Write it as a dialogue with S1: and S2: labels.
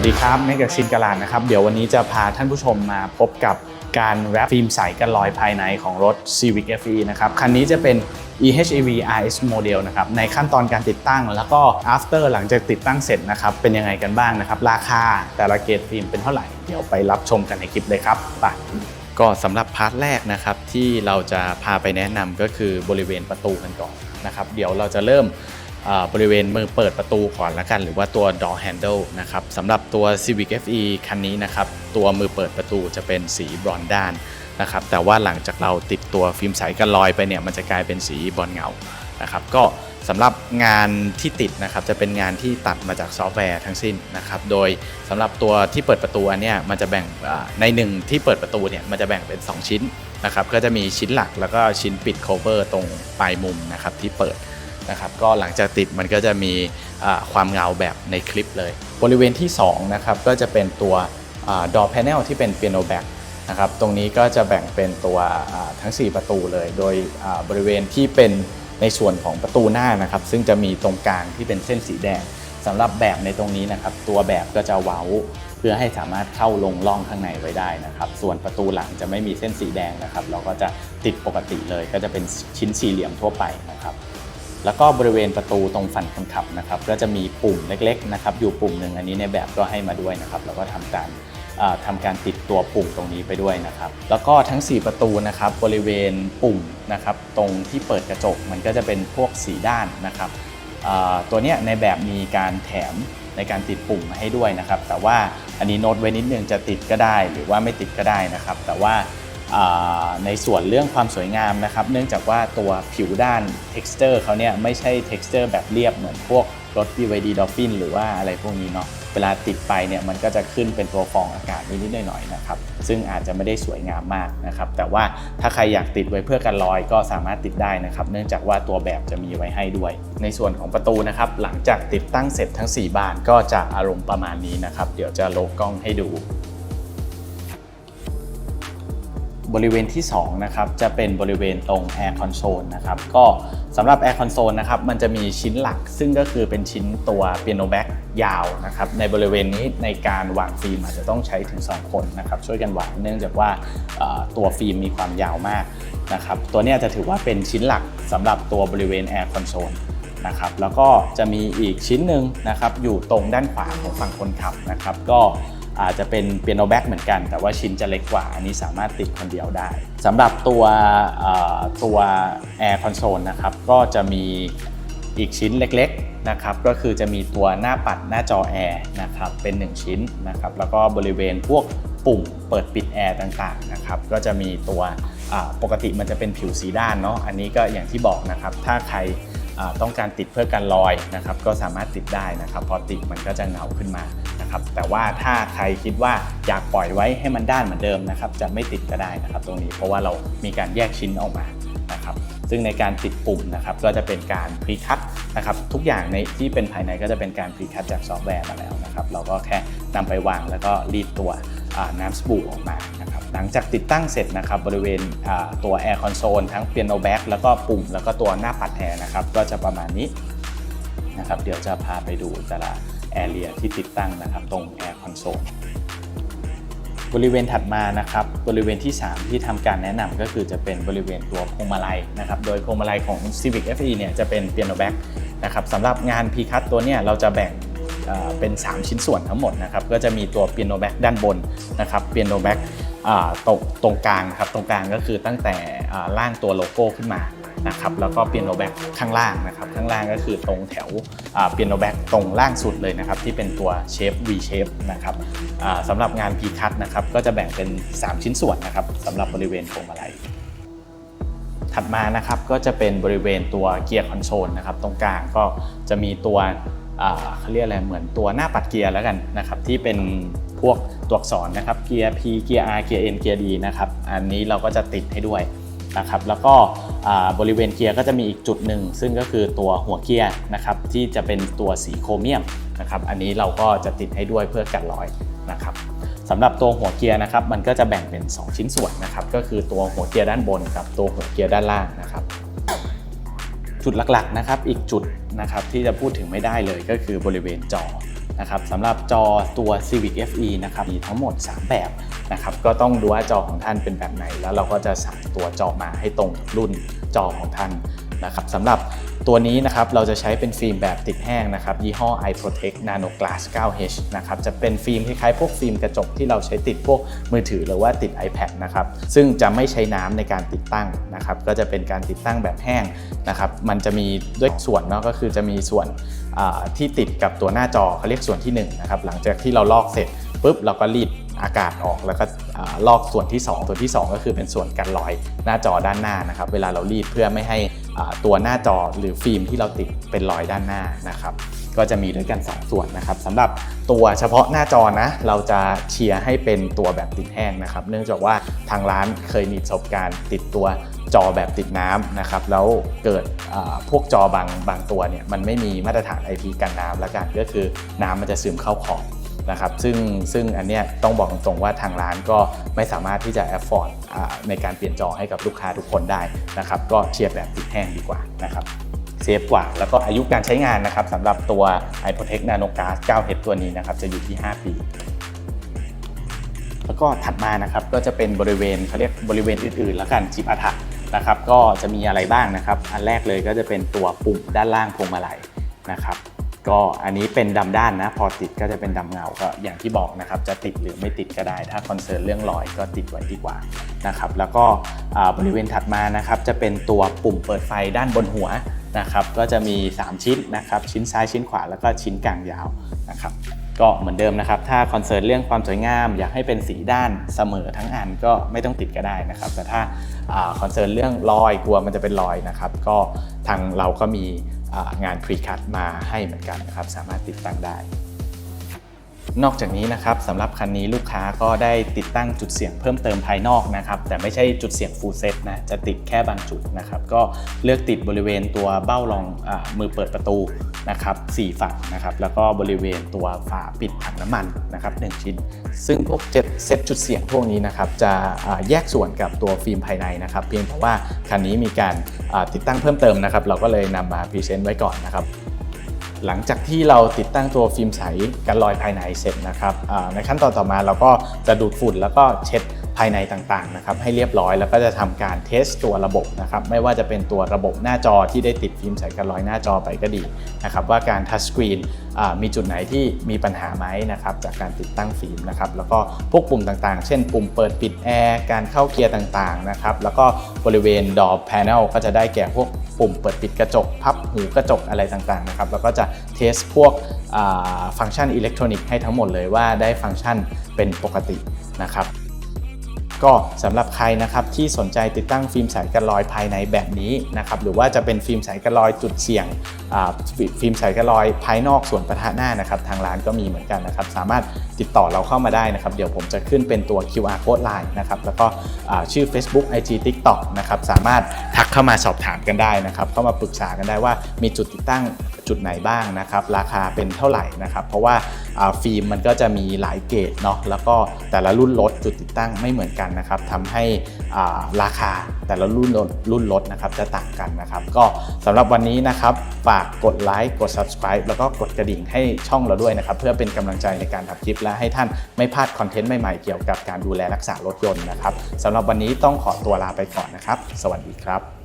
S1: วัสดีครับเมกกับชินกาลานนะครับ เดี๋ยววันนี้จะพาท่านผู้ชมมาพบกับการแรปฟิล์มใสกันลอยภายในของรถ Civic FE นะครับ คันนี้จะเป็น EHEV RS Model นะครับ ในขั้นตอนการติดตั้ง แล้วก็ after หลังจากติดตั้งเสร็จนะครับ เป็นยังไงกันบ้างนะครับ ราคาแต่ละเกรดฟิล์มเป็นเท่าไหร่ เดี๋ยวไปรับชมกันในคลิปเลยครับไปก็สำหรับพาร์ทแรกนะครับที่เราจะพาไปแนะนำก็คือบริเวณประตูกันก่อนนะครับ เดี๋ยวเราจะเริ่ม บริเวณมือเปิดประตูก่อนละกัน หรือว่าตัว door handle นะครับสำหรับตัว Civic FE คันนี้นะครับ ตัวมือเปิดประตูจะเป็นสีบรอนซ์ด้านนะครับแต่ว่าหลังจากเราติดตัวฟิล์มใสกันลอยไปเนี่ยมันจะกลายเป็นสีบรอนซ์เงานะครับก็สำหรับงานที่ติดนะครับจะเป็นงานที่ตัดมาจากซอฟต์แวร์ทั้งสิ้นนะครับโดยสำหรับตัวที่เปิดประตูอันเนี้ยมันจะแบ่งในหนึ่งที่เปิดประตูเนี่ยมันจะแบ่งเป็น 2 ชิ้นนะครับก็จะมีชิ้นหลักแล้วก็ชิ้นปิด cover ตรงปลายมุมนะครับที่เปิด นะครับก็หลังจากติดมันก็จะมีความเงาแบบในคลิปเลย บริเวณที่2นะครับก็จะเป็นตัวดอ panel ที่เป็น piano back นะครับตรงนี้ก็จะแบ่งเป็นตัวทั้ง 4 ประตูเลย โดยบริเวณที่เป็นในส่วนของประตูหน้านะครับ ซึ่งจะมีตรงกลางที่เป็นเส้นสีแดงสำหรับแบบในตรงนี้นะครับ ตัวแบบก็จะเว้าเพื่อให้สามารถเข้าลงร่องข้างในไว้ได้นะครับ ส่วนประตูหลังจะไม่มีเส้นสีแดงนะครับ เราก็จะติดปกติเลยก็จะเป็นชิ้นสี่เหลี่ยมทั่วไปนะครับ แล้วก็บริเวณประตูตรงฝั่งคนขับนะครับก็จะมีปุ่มเล็กๆนะครับอยู่ปุ่มหนึ่งอันนี้ในแบบก็ให้มาด้วยนะครับแล้วก็ทำการอ่าทำการติดตัวปุ่มตรงนี้ไปด้วยนะครับ แล้วก็ทั้ง 4 ประตูนะครับบริเวณปุ่มนะครับตรงที่เปิดกระจกมันก็จะเป็นพวกสีด้านนะครับตัวเนี้ยในแบบมีการแถมในการติดปุ่มมาให้ด้วยนะครับ แต่ว่าอันนี้โน้ตไว้นิดนึงจะติดก็ได้ หรือว่าไม่ติดก็ได้นะครับ แต่ว่า ในส่วนเรื่องความสวยงามนะครับ เนื่องจากว่าตัวผิวด้าน texture เขาเนี่ยไม่ใช่ texture แบบเรียบเหมือนพวกรถ BYD Dolphin หรือว่าอะไรพวกนี้เนาะเวลาติดไปเนี่ยมันก็จะขึ้นเป็นตัวฟองอากาศนิดๆหน่อยๆนะครับซึ่งอาจจะไม่ได้สวยงามมากนะครับแต่ว่าถ้าใครอยากติดไว้เพื่อกันลอยก็สามารถติดได้นะครับ เนื่องจากว่าตัวแบบจะมีไว้ให้ด้วย ในส่วนของประตูนะครับหลังจากติดตั้งเสร็จทั้ง 4 บานก็จะอารมณ์ประมาณนี้นะครับ เดี๋ยวจะโลกกล้องให้ดู บริเวณที่2นะครับจะเป็นบริเวณตรง Air Console นะครับก็สำหรับ Air Console นะครับมันจะมีชิ้นหลักซึ่งก็คือเป็นชิ้นตัว Piano Back ยาวนะครับในบริเวณนี้ในการวางฟิล์มอาจจะต้องใช้ถึง 2 คนนะครับช่วยกันวางเนื่องจากว่าตัวฟิล์มมีความยาวมากนะครับตัวนี้จะถือว่าเป็นชิ้นหลักสำหรับตัวบริเวณ Air Console นะครับแล้วก็จะมีอีกชิ้นหนึ่งนะครับอยู่ตรงด้านขวาของฝั่งคนขับนะครับก็ อาจจะเป็นเปียโนแบ็กเหมือนกัน แต่ว่าชิ้นจะเล็กกว่า อันนี้สามารถติดคนเดียวได้สำหรับตัวตัว Air Console นะครับก็จะมีอีกชิ้นเล็กๆนะครับก็คือจะมีตัวหน้าปัดหน้าจอแอร์นะครับเป็น 1 ชิ้นนะครับแล้วก็บริเวณพวกปุ่มเปิดปิดแอร์ต่างๆนะครับก็จะมีตัวปกติมันจะเป็นผิวสีด้านเนาะอันนี้ก็อย่างที่บอกนะครับถ้าใครต้องการติดเพื่อการลอยนะครับก็สามารถติดได้นะครับพอติดมันก็จะเงาขึ้นมา นะครับ แต่ว่าถ้าใครคิดว่าอยากปล่อยไว้ให้มันด้านเหมือนเดิมนะครับ จะไม่ติดก็ได้นะครับ ตรงนี้เพราะว่าเรามีการแยกชิ้นออกมานะครับ ซึ่งในการติดปุ่มนะครับ ก็จะเป็นการพรีคัตนะครับ ทุกอย่างในที่เป็นภายในก็จะเป็นการพรีคัตจากซอฟต์แวร์มาแล้วนะครับ เราก็แค่นำไปวางแล้วก็รีดตัวน้ำสบู่ออกมานะครับหลังจากติดตั้งเสร็จนะครับบริเวณตัว Air Console ทั้ง Piano Back แล้วก็ปุ่มแล้วก็ตัวหน้าปัดแอร์นะครับ ก็จะประมาณนี้นะครับ เดี๋ยวจะพาไปดูแต่ละ แอเรียที่ติดตั้งนะครับตรง Air Console บริเวณถัดมานะครับบริเวณที่ 3 ที่ทำการแนะนำก็คือจะเป็นบริเวณตัวพวงมาลัยนะครับโดยพวงมาลัยของ Civic FE เนี่ยจะเป็น Piano Back นะครับสำหรับงาน p c u t ตัวเนี้ยเราจะแบ่งเเป็น 3 ชิ้นส่วนทั้งหมดนะครับก็จะมีตัว Piano Back ด้านบนนะครับ Piano Back อ่าตรงตรงกลางครับตรงกลางก็คือตั้งแต่ล่างตัวโลโก้ขึ้นมา นะครับแล้วก็เปียโนแบ็กข้างล่างนะครับข้างล่างก็คือตรงแถวเปียโนแบ็กตรงล่างสุดเลยนะครับที่เป็นตัวเชฟ V shape นะครับสำหรับงาน P cut นะครับก็จะแบ่งเป็น 3 ชิ้นส่วนนะครับสำหรับบริเวณพวงมาลัยถัดมานะครับก็จะเป็นบริเวณตัวเกียร์คอนโซลนะครับตรงกลางก็จะมีตัวเขาเรียกอะไรเหมือนตัวหน้าปัดเกียร์แล้วกันนะครับที่เป็นพวกตัวอักษรนะครับเกียร์ P เกียร์ R เกียร์ N เกียร์ D นะครับอันนี้เราก็จะติดให้ด้วย นะครับแล้วก็บริเวณเกียร์ก็จะมีอีกจุดหนึ่ง ซึ่งก็คือตัวหัวเกียร์นะครับที่จะเป็นตัวสีโครเมียมนะครับอันนี้เราก็จะติดให้ด้วยเพื่อกันรอยนะครับสำหรับตัวหัวเกียร์นะครับมันก็จะแบ่งเป็น 2 ชิ้นส่วนนะครับก็คือตัวหัวเกียร์ด้านบนกับตัวหัวเกียร์ด้านล่างนะครับจุดหลักๆนะครับอีกจุดนะครับที่จะพูดถึงไม่ได้เลยก็คือบริเวณจอ นะครับสำหรับจอตัว Civic FE นะครับมีทั้งหมด 3 แบบนะครับก็ต้องดูว่าจอของท่านเป็นแบบไหน แล้วเราก็จะสั่งตัวจอมาให้ตรงรุ่นจอของท่านนะครับสำหรับ ตัวนี้นะครับเราจะใช้เป็นฟิล์มแบบติดแห้งนะครับยี่ห้อ iProtect Nano Glass 9H นะครับจะเป็นฟิล์มคล้ายๆพวกฟิล์มกระจกที่เราใช้ติดพวกมือถือหรือว่าติด iPad นะครับซึ่งจะไม่ใช้น้ำในการติดตั้งนะครับก็จะเป็นการติดตั้งแบบแห้งนะครับมันจะมีด้วยส่วนเนาะก็คือจะมีส่วนที่ติดกับตัวหน้าจอเขาเรียกส่วนที่1นะครับหลังจากที่เราลอกเสร็จปุ๊บเราก็รีดอากาศออกแล้วก็ลอกส่วนที่ 2 ส่วนที่ 2 ก็คือเป็นส่วนกันรอยหน้าจอด้านหน้านะครับเวลาเรารีดเพื่อไม่ให้ ตัวหน้าจอหรือฟิล์มที่เราติดเป็นรอยด้านหน้านะครับ ก็จะมีด้วยกัน 2 ส่วนนะครับสำหรับตัวเฉพาะหน้าจอนะเราจะเชียร์ให้เป็นตัวแบบติดแห้งนะครับ เนื่องจากว่าทางร้านเคยมีประสบการณ์ติดตัวจอแบบติดน้ำนะครับแล้วเกิดพวกจอบางบางตัวเนี่ยมันไม่มีมาตรฐาน IP กันน้ำแล้วกันก็คือน้ำมันจะซึมเข้าขอบ นะครับซึ่งซึ่งอันเนี้ยต้องบอกตรงๆว่าทางร้านก็ไม่สามารถที่จะ afford อ่าในการเปลี่ยนจอให้กับลูกค้าทุกคนได้นะครับก็เชียร์แบบติดแห้งดีกว่านะครับเซฟกว่า แล้วก็อายุการใช้งานนะครับสำหรับตัว iProtect Nano Glass 9H ตัวนี้นะครับจะอยู่ที่ 5 ปีแล้วก็ถัดมานะครับก็จะเป็นบริเวณเขาเรียกบริเวณอื่นๆ แล้วกันจิปอาถะนะครับก็จะมีอะไรบ้างนะครับ อันแรกเลยก็จะเป็นตัวปุ่มด้านล่างพวงมาลัยนะครับ ก็อันนี้เป็นดำด้านนะ พอติดก็จะเป็นดำเงาก็อย่างที่บอกนะครับ จะติดหรือไม่ติดก็ได้ ถ้าคอนเซิร์นเรื่องรอยก็ติดไว้ดีกว่านะครับ แล้วก็บริเวณถัดมานะครับจะเป็นตัวปุ่มเปิดไฟด้านบนหัวนะครับ ก็จะมี 3 ชิ้นนะครับ ชิ้นซ้ายชิ้นขวาแล้วก็ชิ้นกลางยาวนะครับ ก็เหมือนเดิมนะครับ ถ้าคอนเซิร์นเรื่องความสวยงาม อยากให้เป็นสีด้านเสมอทั้งอันก็ไม่ต้องติดก็ได้นะครับ แต่ถ้าคอนเซิร์นเรื่องรอยกลัวมันจะเป็นรอยนะครับ ก็ทางเราก็มี งานพรีคัตมาให้เหมือนกันนะครับ สามารถติดตั้งได้ นอกจากนี้นะครับสำหรับคันนี้ลูกค้าก็ได้ติดตั้งจุดเสี่ยงเพิ่มเติมภายนอกนะครับแต่ไม่ใช่จุดเสี่ยง full set นะจะติดแค่บางจุดนะครับก็เลือกติดบริเวณตัวเบ้ารองอมือเปิดประตูนะครับสี่ฝั่งนะครับแล้วก็บริเวณตัวฝาปิดถังน้ำมันนะครับหนึ่งชิ้น ซึ่งพวกเจ็ดเซตจุดเสี่ยงพวกนี้นะครับจะแยกส่วนกับตัวฟิล์มภายในนะครับเพียงแต่ว่าคันนี้มีการติดตั้งเพิ่มเติมนะครับเราก็เลยนำมาพรีเซนต์ไว้ก่อนนะครับ หลังจากที่เราติดตั้งตัวฟิล์มใสกันรอยภายในเสร็จนะครับในขั้นตอนต่อมาเราก็จะดูดฝุ่นแล้วก็เช็ดภายในต่างๆนะครับให้เรียบร้อยแล้วก็จะทำการเทสตัวระบบนะครับไม่ว่าจะเป็นตัวระบบหน้าจอที่ได้ติดฟิล์มใสกันรอยหน้าจอไปก็ดีนะครับว่าการทัชสกรีนมีจุดไหนที่มีปัญหาไหมนะครับจากการติดตั้งฟิล์มนะครับแล้วก็พวกปุ่มต่างๆ เช่น ปุ่มเปิดปิดแอร์การเข้าเกียร์ต่างๆนะครับแล้วก็บริเวณ door panel ก็จะได้แก่พวก ปุ่มเปิดปิดกระจก พับหูกระจกอะไรต่างๆนะครับแล้วก็จะเทสพวกฟังก์ชันอิเล็กทรอนิกส์ให้ทั้งหมดเลยว่าได้ฟังก์ชันเป็นปกตินะครับ ก็สำหรับใครนะครับที่สนใจติดตั้งฟิล์มใสกันรอยภายในแบบนี้นะครับหรือว่าจะเป็นฟิล์มใสกันรอยจุดเสี่ยงฟิล์มใสกันรอยภายนอกส่วนประทะหน้านะครับทางร้านก็มีเหมือนกันนะครับสามารถติดต่อเราเข้ามาได้นะครับเดี๋ยวผมจะขึ้นเป็นตัว QR code line นะครับแล้วก็ชื่อ Facebook IG TikTok นะครับสามารถทักเข้ามาสอบถามกันได้นะครับเข้ามาปรึกษากันได้ว่ามีจุดติดตั้ง จุดไหนบ้างนะครับ ราคาเป็นเท่าไหร่นะครับ เพราะว่าฟิล์มมันก็จะมีหลายเกรดเนาะแล้วก็แต่ละรุ่นรถจุดติดตั้งไม่เหมือนกันนะครับทำให้ราคาแต่ละรุ่นรถรุ่นรถนะครับจะต่างกันนะครับ ก็สำหรับวันนี้นะครับฝากกดไลค์กด subscribe แล้วก็กดกระดิ่งให้ช่องเราด้วยนะครับ เพื่อเป็นกำลังใจในการทำคลิปและให้ท่านไม่พลาดคอนเทนต์ใหม่ๆเกี่ยวกับการดูแลรักษารถยนต์นะครับสำหรับวันนี้ต้องขอตัวลาไปก่อนนะครับ สวัสดีครับ